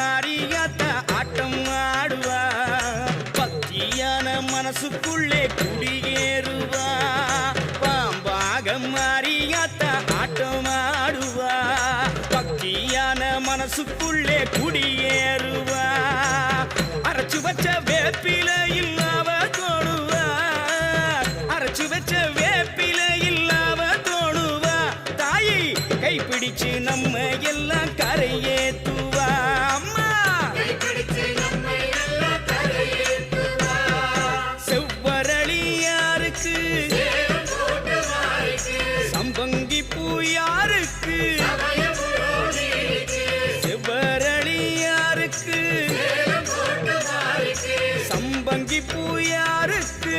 மாறியாத்த ஆட்டம் ஆடுவா. பக்தியான மனசுக்குள்ளே குடியேறுவா. பாம்பாக மாறியாத்த ஆட்டம் ஆடுவா. பக்தியான மனசுக்குள்ளே குடியேறுவா. அரைச்சு வச்ச வேப்பிலையில் அவ தோடுவா அரைச்சு வச்ச வேப்பிலையில் அவ தோடுவா தாயை கைப்பிடிச்சு நம்ம எல்லாம் கரையே யாருக்கு? செவ்வரளியாருக்கு சம்பங்கி பூ யாருக்கு?